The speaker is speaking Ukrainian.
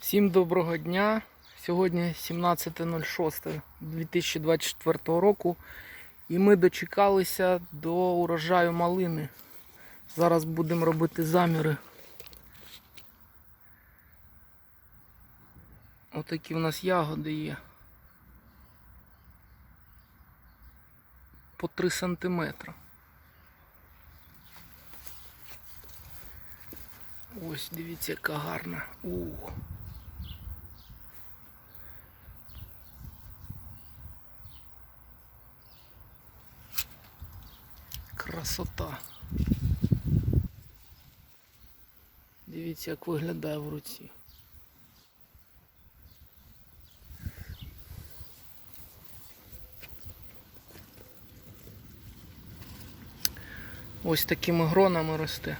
Всім доброго дня. Сьогодні 17.06.2024 року. І ми дочекалися до урожаю малини. Зараз будемо робити заміри. Отакі в нас ягоди є. По 3 сантиметри. Ось дивіться, яка гарна. О. Красота. Дивіться, як виглядає в руці. Ось такими гронами росте.